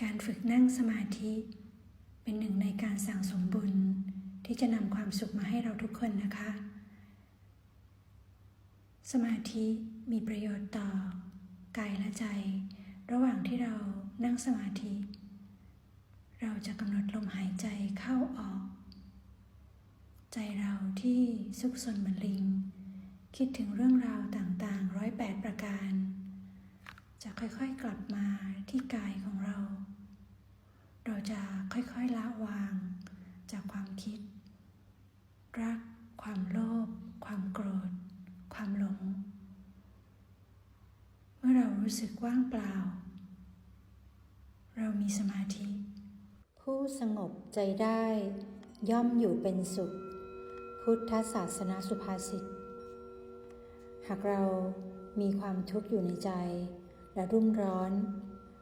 การฝึกนั่งสมาธิ เป็นหนึ่งในการสั่งสมบุญที่จะนำความสุขมาให้เราทุกคนนะคะ สมาธิมีประโยชน์ต่อกายและใจ ระหว่างที่เรานั่งสมาธิ เราจะกำหนดลมหายใจเข้าออก ใจเราที่ซุกซนเหมือนลิง คิดถึงเรื่องราวต่างๆร้อยแปดประการ จะค่อยๆกลับมาที่กาย เราจะค่อยๆละวาง จากความคิด รัก ความโลภความโกรธ ความหลง เมื่อเรารู้สึกว่างเปล่า เรามีสมาธิ ผู้สงบใจได้ ย่อมอยู่เป็นสุข พุทธศาสนาสุภาษิตหากเรามีความทุกข์อยู่ในใจ และรุ่มร้อน